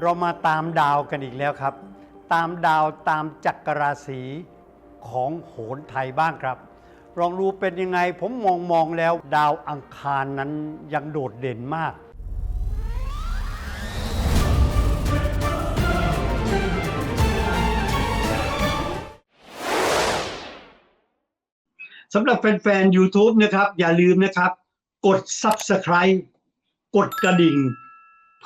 เรามาตามดาวกันอีกแล้วครับ ตามดาวตามจักรราศีของโหนไทยบ้างครับลองดูเป็นยังไงผมมองมองแล้ว ดาวอังคารนั้นยังโดดเด่นมาก สำหรับแฟนๆ YouTube นะครับ อย่าลืมนะครับ กด Subscribe กดกระดิ่ง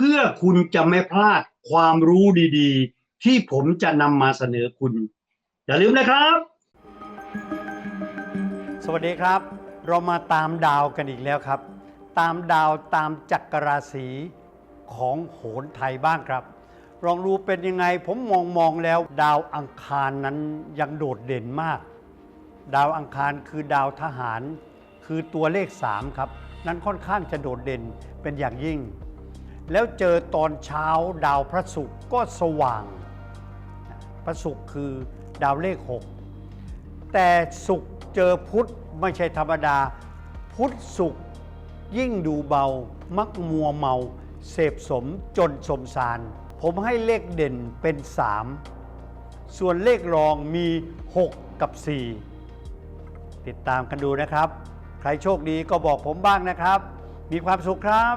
เพื่อคุณจะไม่พลาดความรู้ดีๆ ที่ผมจะนำมาเสนอคุณ อย่าลืมนะครับ สวัสดีครับ เรามาตามดาวกันอีกแล้วครับ ตามดาวตามจักรราศีของโหนไทยบ้างครับลองดูเป็นยังไงผมมองมองแล้ว ดาวอังคารนั้นยังโดดเด่นมาก ดาวอังคารคือดาวทหาร คือตัวเลข 3 ครับ นั้นค่อนข้างจะโดดเด่นเป็นอย่างยิ่ง แล้วเจอตอนเช้าดาวพระศุกร์ก็สว่าง พระศุกร์คือดาวเลข 6 แต่ศุกร์เจอพุธไม่ใช่ธรรมดา พุธศุกร์ยิ่งดูเบา มักมัวเมา เสพสมจนสมสาร ผมให้เลขเด่นเป็น 3 ส่วนเลขรองมี 6 กับ 4 ติดตามกันดูนะครับ ใครโชคดีก็บอกผมบ้างนะครับ มีความสุขครับ